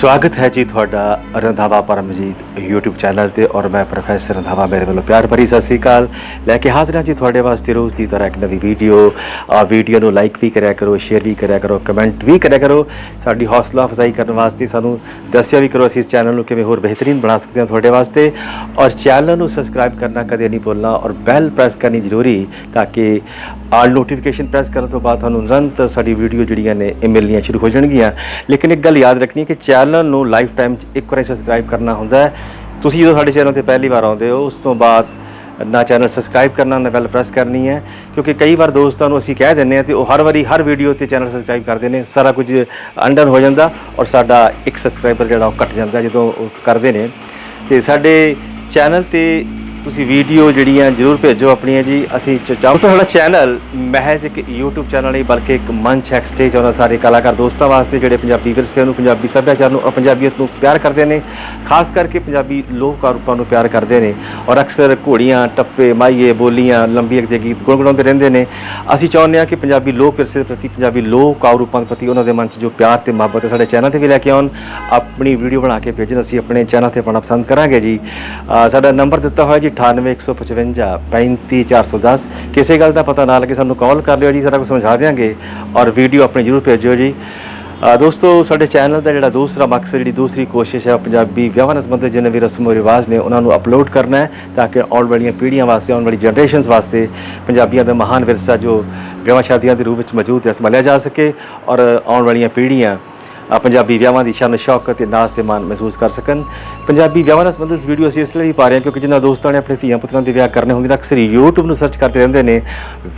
ਸਵਾਗਤ ਹੈ ਜੀ ਤੁਹਾਡਾ ਰੰਧਾਵਾ ਪਰਮਜੀਤ YouTube ਚੈਨਲ ਤੇ ਔਰ ਮੈਂ ਪ੍ਰੋਫੈਸਰ ਰੰਧਾਵਾ ਮੇਰੇ ਵੱਲੋਂ ਪਿਆਰ ਭਰੀ ਸਤਿ ਸ੍ਰੀ ਅਕਾਲ। ਲੈ ਕੇ ਹਾਜ਼ਰ ਹਾਂ ਜੀ ਤੁਹਾਡੇ ਵਾਸਤੇ ਰੋਜ਼ ਦੀ ਤਰ੍ਹਾਂ ਇੱਕ ਨਵੀਂ ਵੀਡੀਓ ਆ ਵੀਡੀਓ ਨੂੰ ਲਾਈਕ ਵੀ ਕਰਿਆ ਕਰੋ ਸ਼ੇਅਰ ਵੀ ਕਰਿਆ ਕਰੋ ਕਮੈਂਟ ਵੀ ਕਰਿਆ ਕਰੋ। ਸਾਡੀ ਹੌਸਲਾ ਅਫਜ਼ਾਈ ਕਰਨ ਵਾਸਤੇ ਸਾਨੂੰ ਦੱਸਿਆ ਵੀ ਕਰੋ ਅਸੀਂ ਇਸ ਚੈਨਲ ਨੂੰ ਕਿਵੇਂ ਹੋਰ ਬਿਹਤਰੀਨ ਬਣਾ ਸਕਦੇ ਹਾਂ ਤੁਹਾਡੇ ਵਾਸਤੇ। ਔਰ ਚੈਨਲ ਨੂੰ ਸਬਸਕ੍ਰਾਈਬ ਕਰਨਾ ਕਦੇ ਨਹੀਂ ਭੁੱਲਣਾ ਔਰ ਬੈਲ ਪ੍ਰੈਸ ਕਰਨੀ ਜ਼ਰੂਰੀ ਤਾਂ ਕਿ ਆਲ ਨੋਟੀਫਿਕੇਸ਼ਨ ਪ੍ਰੈਸ ਕਰਨ ਤੋਂ ਬਾਅਦ ਤੁਹਾਨੂੰ ਨਿਰੰਤਰ ਸਾਡੀ ਵੀਡੀਓ ਜਿਹੜੀਆਂ ਨੇ ਇਹ ਮਿਲਣੀਆਂ ਸ਼ੁਰੂ ਹੋ ਜਾਣਗੀਆਂ। ਲੇਕਿਨ ਇੱਕ ਗੱਲ ਯਾਦ ਰੱਖਣੀ ਕਿ ਚੈਨਲ ਚੈਨਲ ਨੂੰ ਲਾਈਫ ਟਾਈਮ 'ਚ ਇੱਕ ਵਾਰੀ ਸਬਸਕ੍ਰਾਈਬ ਕਰਨਾ ਹੁੰਦਾ ਹੈ। ਤੁਸੀਂ ਜਦੋਂ ਸਾਡੇ ਚੈਨਲ ਤੇ ਪਹਿਲੀ ਵਾਰ ਆਉਂਦੇ ਹੋ, ਉਸ ਤੋਂ ਬਾਅਦ ਨਾ ਚੈਨਲ ਸਬਸਕ੍ਰਾਈਬ ਕਰਨਾ, ਨਾ ਬੈਲ ਪ੍ਰੈਸ ਕਰਨੀ ਹੈ। ਕਿਉਂਕਿ ਕਈ ਵਾਰ ਦੋਸਤਾਂ ਨੂੰ ਅਸੀਂ ਕਹਿ ਦਿੰਦੇ ਹਾਂ ਤੇ ਉਹ ਹਰ ਵਾਰੀ ਹਰ ਵੀਡੀਓ ਤੇ ਚੈਨਲ ਸਬਸਕ੍ਰਾਈਬ ਕਰਦੇ ਨੇ। ਸਾਰਾ ਕੁਝ ਅੰਡਰ ਹੋ ਜਾਂਦਾ ਔਰ ਸਾਡਾ ਇੱਕ ਸਬਸਕ੍ਰਾਈਬਰ ਜਿਹੜਾ ਉਹ ਕੱਟ ਜਾਂਦਾ ਜਦੋਂ ਉਹ ਕਰਦੇ ਨੇ। ਤੇ ਸਾਡੇ ਚੈਨਲ ਤੇ ਤੁਸੀਂ ਵੀਡੀਓ ਜਿਹੜੀਆਂ ਜਰੂਰ ਭੇਜੋ ਆਪਣੀਆਂ ਜੀ, ਅਸੀਂ ਚਾਹੋ ਸਾਡਾ ਚੈਨਲ ਮਹਿਜ਼ ਇੱਕ YouTube ਚੈਨਲ ਨਹੀਂ, ਬਲਕਿ ਇੱਕ ਮੰਚ ਹੈ ਸਟੇਜ ਉਹਨਾਂ ਸਾਰੇ ਕਲਾਕਾਰ ਦੋਸਤਾਂ ਵਾਸਤੇ, ਜਿਹੜੇ ਪੰਜਾਬੀ ਵਿਰਸੇ ਨੂੰ, ਪੰਜਾਬੀ ਸੱਭਿਆਚਾਰ ਨੂੰ, ਪੰਜਾਬੀਅਤ ਨੂੰ ਪਿਆਰ ਕਰਦੇ ਨੇ, ਖਾਸ ਕਰਕੇ ਪੰਜਾਬੀ ਲੋਕ ਰੂਪਾਂ ਨੂੰ ਪਿਆਰ ਕਰਦੇ ਨੇ। ਔਰ ਅਕਸਰ ਘੋੜੀਆਂ, ਟੱਪੇ ਮਾਈਏ ਬੋਲੀਆਂ, ਲੰਬੀ ਦੇ ਗੀਤ ਗੁਣਗੁਣਾਉਂਦੇ ਰਹਿੰਦੇ ਨੇ। ਅਸੀਂ ਚਾਹੁੰਦੇ ਹਾਂ ਕਿ ਪੰਜਾਬੀ ਲੋਕ ਵਿਰਸੇ ਦੇ ਪ੍ਰਤੀ, ਪੰਜਾਬੀ ਲੋਕ ਰੂਪਾਂ ਦੇ ਪ੍ਰਤੀ ਉਹਨਾਂ ਦੇ ਮਨ 'ਚ ਜੋ ਪਿਆਰ ਤੇ ਮੁਹੱਬਤ ਹੈ, ਸਾਡੇ ਚੈਨਲ ਤੇ ਵੀ ਲੈ ਕੇ ਆਉਣ। ਆਪਣੀ ਵੀਡੀਓ ਬਣਾ ਕੇ ਭੇਜਣ, ਅਸੀਂ ਆਪਣੇ ਚੈਨਲ ਤੇ ਪਾਉਣਾ ਪਸੰਦ ਕਰਾਂਗੇ ਜੀ। ਸਾਡਾ ਨੰਬਰ ਦਿੱਤਾ ਹੋਇਆ ਜੀ 98155 35410 ਕਿਸੇ ਗੱਲ ਦਾ ਪਤਾ ਨਾ ਲੱਗੇ ਸਾਨੂੰ ਕਾਲ ਕਰ ਲਿਓ ਜੀ, ਸਾਰਾ ਕੁਝ ਸਮਝਾ ਦਿਆਂਗੇ ਔਰ ਵੀਡੀਓ ਆਪਣੀ ਜ਼ਰੂਰ ਭੇਜਿਓ ਜੀ। ਦੋਸਤੋ, ਸਾਡੇ ਚੈਨਲ ਦਾ ਜਿਹੜਾ ਦੂਸਰਾ ਮਕਸਦ, ਜਿਹੜੀ ਦੂਸਰੀ ਕੋਸ਼ਿਸ਼ ਹੈ ਪੰਜਾਬੀ ਵਿਆਹਾਂ ਨਾਲ ਸੰਬੰਧਿਤ ਜਿੰਨੇ ਵੀ ਰਸਮੋ ਰਿਵਾਜ ਨੇ, ਉਹਨਾਂ ਨੂੰ ਅਪਲੋਡ ਕਰਨਾ ਹੈ ਤਾਂ ਕਿ ਆਉਣ ਵਾਲੀਆਂ ਪੀੜ੍ਹੀਆਂ ਵਾਸਤੇ, ਆਉਣ ਵਾਲੀ ਜਨਰੇਸ਼ਨਸ ਵਾਸਤੇ ਪੰਜਾਬੀਆਂ ਦਾ ਮਹਾਨ ਵਿਰਸਾ ਜੋ ਵਿਆਹਾਂ ਸ਼ਾਦੀਆਂ ਦੇ ਰੂਪ ਵਿੱਚ ਮੌਜੂਦ ਹੈ, ਸੰਭਾਲਿਆ ਜਾ ਸਕੇ ਔਰ ਆਉਣ ਵਾਲੀਆਂ ਪੀੜ੍ਹੀਆਂ ਪੰਜਾਬੀ ਵਿਆਹਾਂ ਦੀ ਸ਼ਾਨ ਸ਼ੌਕਤ ਤੇ ਨਾਜ਼ ਤੇ ਮਾਣ ਮਹਿਸੂਸ ਕਰ ਸਕਣ। ਪੰਜਾਬੀ ਵਿਆਹਾਂ ਨਾਲ ਸੰਬੰਧਿਤ ਵੀਡੀਓ ਅਸੀਂ ਇਸ ਲਈ ਪਾ ਰਹੇ ਹਾਂ ਕਿਉਂਕਿ ਜਿਨ੍ਹਾਂ ਦੋਸਤਾਂ ਨੇ ਆਪਣੇ ਧੀਆਂ ਪੁੱਤਰਾਂ ਦੇ ਵਿਆਹ ਕਰਨੇ ਹੁੰਦੇ ਨੇ, ਅਕਸਰ ਹੀ YouTube ਨੂੰ ਸਰਚ ਕਰਦੇ ਰਹਿੰਦੇ ਨੇ।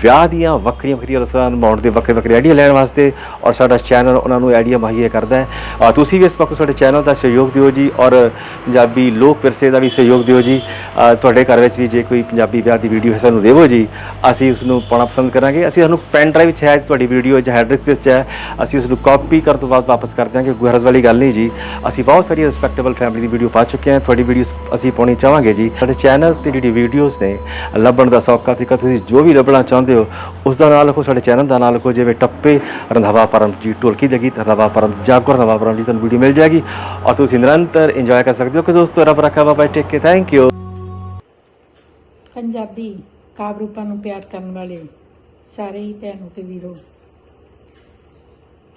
ਵਿਆਹ ਦੀਆਂ ਵੱਖਰੀਆਂ ਵੱਖਰੀਆਂ ਰਸਮਾਂ ਨਿਭਾਉਣ ਦੇ ਵੱਖਰੇ ਵੱਖਰੇ ਆਈਡੀਆ ਲੈਣ ਵਾਸਤੇ ਔਰ ਸਾਡਾ ਚੈਨਲ ਉਹਨਾਂ ਨੂੰ ਆਈਡੀਆ ਮੁਹੱਈਆ ਕਰਦਾ ਹੈ। ਔਰ ਤੁਸੀਂ ਵੀ ਇਸ ਪੱਖੋਂ ਸਾਡੇ ਚੈਨਲ ਦਾ ਸਹਿਯੋਗ ਦਿਓ ਜੀ ਔਰ ਪੰਜਾਬੀ ਲੋਕ ਵਿਰਸੇ ਦਾ ਵੀ ਸਹਿਯੋਗ ਦਿਓ ਜੀ। ਤੁਹਾਡੇ ਘਰ ਵਿੱਚ ਵੀ ਜੇ ਕੋਈ ਪੰਜਾਬੀ ਵਿਆਹ ਦੀ ਵੀਡੀਓ ਹੈ, ਸਾਨੂੰ ਦੇਵੋ ਜੀ। ਅਸੀਂ ਉਸ ਨੂੰ ਪਾਉਣਾ ਪਸੰਦ ਕਰਾਂਗੇ। ਅਸੀਂ ਸਾਨੂੰ ਪੈਨ ਡਰਾਈਵ ਵਿੱਚ ਹੈ, ਤੁਹਾਡੀ ਵੀਡੀਓ ਜਾਂ ਹੈਡ ਡਿਸਕ ਵਿੱਚ ਹੈ। ਅਸੀਂ ਉਸ ਨੂੰ ਕਾਪੀ ਕਰਨ ਤੋਂ ਬਾਅਦ ਵਾਪਸ ਕਰ ਦਿਆਂਗੇ ਕੋਈ ਹਰਜ਼ ਵਾਲੀ ਗੱਲ ਨਹੀਂ ਜੀ। ਅਸੀਂ ਬਹੁਤ ਸਾਰੀ ਰਿਸਪੈਕਟੇਬਲ ਫੈਮਿਲੀ ਦੀ ਵੀਡੀਓ ਪਾ ਚੁੱਕੇ ਹਾਂ। ਤੁਹਾਡੀ ਵੀਡੀਓ ਅਸੀਂ ਪਾਉਣੀ ਚਾਹਾਂਗੇ ਜੀ। ਸਾਡੇ ਚੈਨਲ ਤੇ ਜਿਹੜੀ ਵੀਡੀਓਜ਼ ਨੇ, ਲੱਭਣ ਦਾ ਸੌਖਾ ਤਰੀਕਾ ਤੁਸੀਂ ਜੋ ਵੀ ਲੱਭਣਾ ਚਾਹੁੰਦੇ ਹੋ, ਉਸ ਦਾ ਨਾਮ ਲਿਖੋ, ਸਾਡੇ ਚੈਨਲ ਦਾ ਨਾਮ ਲਿਖੋ, ਜਿਵੇਂ ਟੱਪੇ ਰੰਧਾਵਾ ਪਰਮ ਜੀ, ਢੋਲਕੀ ਦੇ ਗੀਤ ਰੰਧਾਵਾ ਪਰਮ, ਜਾਗੋ ਰੰਧਾਵਾ ਪਰਮ ਜੀ, ਤੁਹਾਨੂੰ ਵੀਡੀਓ ਮਿਲ ਜਾਏਗੀ। ਔਰ ਤੁਸੀਂ ਨਿਰੰਤਰ ਇੰਜੋਏ ਕਰ ਸਕਦੇ ਹੋ ਕਿ ਦੋਸਤੋ, ਰੱਬ ਰੱਖਾ ਬਾਬਾ ਟੇਕ ਕੇ ਥੈਂਕ ਯੂ ਪੰਜਾਬੀ ਕਾਵਿ ਰੂਪਾਂ ਨੂੰ ਪਿਆਰ ਕਰਨ ਵਾਲੇ ਸਾਰੇ ਹੀ ਭੈਣੋ ਤੇ ਵੀਰੋ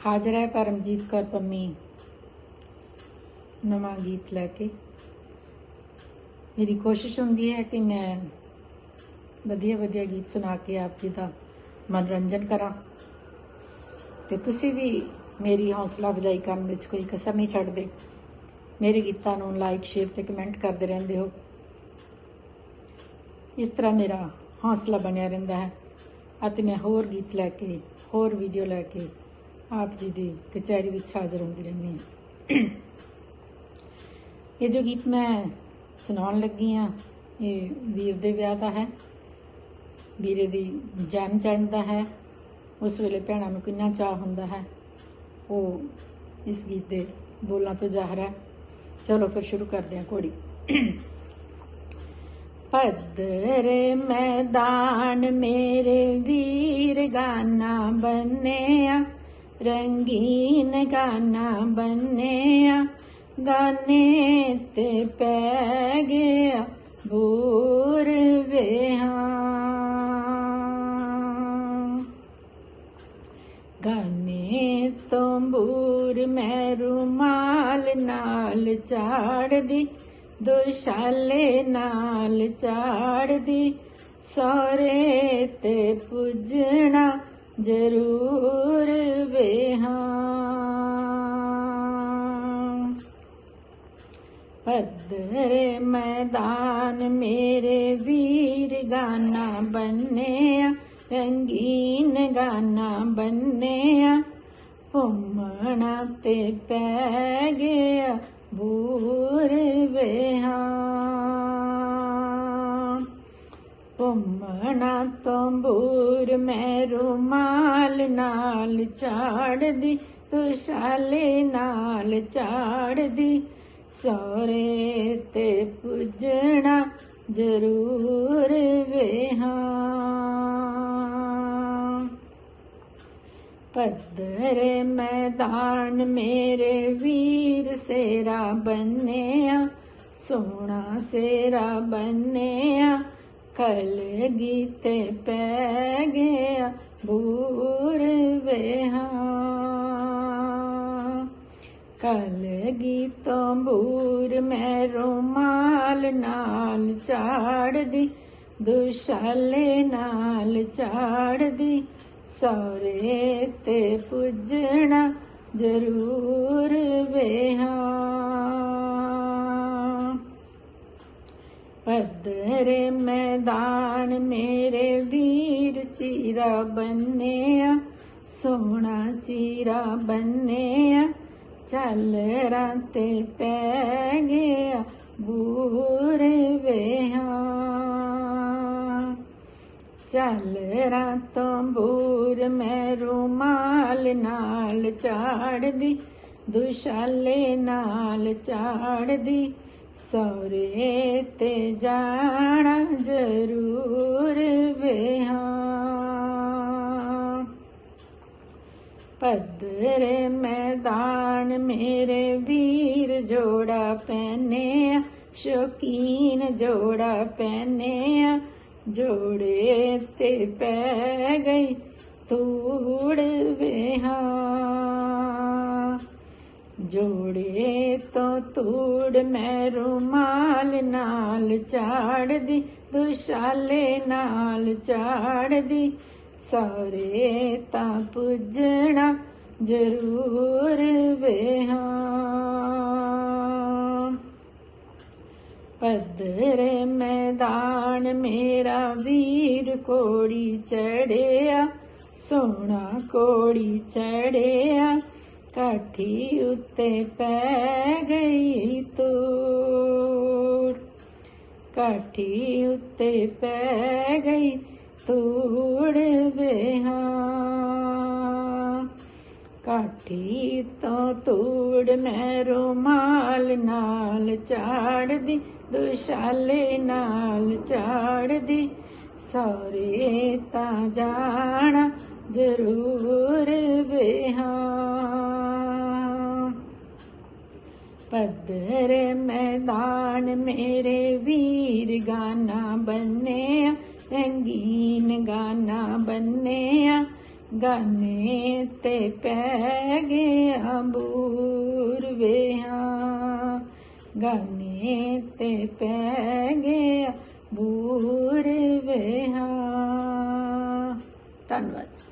ਹਾਜ਼ਰ ਹੈ ਪਰਮਜੀਤ ਕੌਰ ਪੰਮੀ। ਨਵਾਂ ਗੀਤ ਲੈ ਕੇ। ਮੇਰੀ ਕੋਸ਼ਿਸ਼ ਹੁੰਦੀ ਹੈ ਕਿ ਮੈਂ ਵਧੀਆ ਵਧੀਆ ਗੀਤ ਸੁਣਾ ਕੇ ਆਪ ਜੀ ਦਾ ਮਨੋਰੰਜਨ ਕਰਾਂ। ਤੇ ਤੁਸੀਂ ਵੀ ਮੇਰੀ ਹੌਸਲਾ ਅਫਜ਼ਾਈ ਕਰਨ ਵਿੱਚ ਕੋਈ ਕਸਰ ਨਹੀਂ ਛੱਡਦੇ। ਮੇਰੇ ਗੀਤਾਂ ਨੂੰ ਲਾਈਕ ਸ਼ੇਅਰ ਤੇ ਕਮੈਂਟ ਕਰਦੇ ਰਹਿੰਦੇ ਹੋ। ਇਸ ਤਰ੍ਹਾਂ ਮੇਰਾ ਹੌਸਲਾ ਬਣਿਆ ਰਹਿੰਦਾ ਹੈ। ਅਤੇ ਮੈਂ ਹੋਰ ਗੀਤ ਲੈ ਕੇ, ਹੋਰ ਵੀਡੀਓ ਲੈ ਕੇ ਆਪ ਜੀ ਦੀ ਕਚਹਿਰੀ ਵਿੱਚ ਹਾਜ਼ਰ ਹੁੰਦੀ ਰਹਿੰਦੀ ਹਾਂ। ਇਹ ਜੋ ਗੀਤ ਮੈਂ ਸੁਣਾਉਣ ਲੱਗੀ ਹਾਂ, ਇਹ ਵੀਰ ਦੇ ਵਿਆਹ ਦਾ ਹੈ। ਵੀਰੇ ਦੀ ਜਨਮ ਚੜ੍ਹਨ ਦਾ ਹੈ। ਉਸ ਵੇਲੇ ਭੈਣਾਂ ਨੂੰ ਕਿੰਨਾ ਚਾਹ ਹੁੰਦਾ ਹੈ। ਉਹ ਇਸ ਗੀਤ ਦੇ ਬੋਲਾਂ ਤੋਂ ਜ਼ਾਹਰ ਹੈ। ਚਲੋ ਫਿਰ ਸ਼ੁਰੂ ਕਰਦੇ ਹਾਂ ਘੋੜੀ। ਪੱਧਰੇ ਮੈਦਾਨ ਮੇਰੇ ਵੀਰ ਗਾਨਾ ਬੰਨਿਆ। ਰੰਗੀਨ ਗਾਨਾ ਬੰਨਿਆ, ਗਾਨੇ ਤੇ ਪੈ ਗਿਆ ਬੂਰ ਵੇਹਾਂ ਗਾਨੇ ਤੋਂ ਬੂਰ ਮੈਂ ਰੁਮਾਲ ਨਾਲ ਝਾੜਦੀ ਦੁਸ਼ਾਲੇ ਨਾਲ ਝਾੜਦੀ ਸਾਰੇ ਤੇ ਪੁੱਜਣਾ ਜ਼ਰੂਰ ਵੇਹਾਂ। ਪੱਧਰੇ ਮੈਦਾਨ ਮੇਰੇ ਵੀਰ ਗਾਨਾ ਬੰਨਿਆ, ਰੰਗੀਨ ਗਾਣਾ ਬੰਨਿਆ। ਘੁੰਮਣਾ ਤੇ ਪੈ ਗਿਆ, ਬੂਰ ਵੇਹਾਂ। ਘੁੰਮਣਾ ਤੋਂ ਬੂਰ ਮੈਂ ਰੁਮਾਲ ਨਾਲ ਝਾੜਦੀ ਤੁਸ਼ਾਲੇ ਨਾਲ ਝਾੜਦੀ ਸੋਰੇ ਤੇ ਪੁੱਜਣਾ ਜ਼ਰੂਰ ਵੇਹਾਂ। ਪੱਧਰੇ ਮੈਦਾਨ ਮੇਰੇ ਵੀਰ ਸੇਰਾ ਬੰਨਿਆ, ਸੋਹਣਾ ਸੇਰਾ ਬੰਨਿਆ। ਕਲ ਗੀਤੇ ਪੈ ਗਿਆ ਬੂਰ ਵੇਹਾਂ ਕਲ ਗੀਤੋਂ ਬੂਰ ਮੈਂ ਰੁਮਾਲ ਨਾਲ ਚਾੜਦੀ, ਦੁਸ਼ਾਲੇ ਨਾਲ ਚਾੜਦੀ ਸੌਰੇ ਤੇ ਪੁੱਜਣਾ ਜ਼ਰੂਰ ਵੇਹਾਂ ਪੱਧਰੇ ਮੈਦਾਨ ਮੇਰੇ ਵੀਰ ਚੀਰਾ ਬੰਨਿਆ, ਸੋਹਣਾ ਚੀਰਾ ਬੰਨਿਆ, ਚੱਲ ਰਾਤੇ ਪੈ ਗਿਆ ਬੂਰੇ ਵੇਹਾਂ ਚੱਲ ਰਾਤੋਂ ਬੂਰ ਮੈਂ ਰੁਮਾਲ ਨਾਲ ਚਾੜਦੀ, ਦੁਸ਼ਾਲੇ ਨਾਲ ਚਾੜਦੀ ਸੌਰੇ ਤੇ ਜਾਣਾ ਜ਼ਰੂਰ ਵੇਹਾਂ ਪੱਧਰੇ ਮੈਦਾਨ ਮੇਰੇ ਵੀਰ ਜੋੜਾ ਪਹਿਨਿਆ, ਸ਼ੌਕੀਨ ਜੋੜਾ ਪਹਿਨਿਆ, ਜੋੜੇ ਤੇ ਪੈ ਗਈ ਤੂੜ ਵੇਹਾਂ ਜੋੜੇ ਤੋਂ ਤੂੜ ਮੈਂ ਰੁਮਾਲ ਨਾਲ ਚਾੜਦੀ, ਦੁਸ਼ਾਲੇ ਨਾਲ ਚਾੜਦੀ। ਸਾਰੇ ਤਾਂ ਪੁੱਜਣਾ ਜ਼ਰੂਰ ਵੇਹਾਂ। ਪੱਧਰੇ ਮੈਦਾਨ ਮੇਰਾ ਵੀਰ ਕੋੜੀ ਚੜਿਆ ਸੋਹਣਾ ਕੋੜੀ ਚੜਿਆ ਕਾਠੀ ਉੱਤੇ ਪੈ ਗਈ ਤੂੜ। ਕਾਠੀ ਉੱਤੇ ਪੈ ਗਈ ਤੂੜ ਵੇਹਾਂ ਕਾਠੀ ਤੋਂ ਤੂੜ ਮੈਂ ਰੁਮਾਲ ਨਾਲ ਚਾੜਦੀ, ਦੁਸ਼ਾਲੇ ਨਾਲ ਚਾੜਦੀ। ਸੌਰੇ ਤਾਂ ਜਾਣਾ ਜ਼ਰੂਰ ਵੇਹਾਂ ਪੱਧਰੇ ਮੈਦਾਨ ਮੇਰੇ ਵੀਰ ਗਾਣਾ ਬੰਨਿਆ, ਰੰਗੀਨ ਗਾਣਾ ਬੰਨਿਆ ਗਾਣੇ ਤੇ ਪੈ ਗਿਆ ਬੂਰ ਵੇਹਾਂ ਗਾਨੇ ਤੇ ਪੈ ਗਿਆ ਬੂਰ ਵੇਹਾਂ ਧੰਨਵਾਦ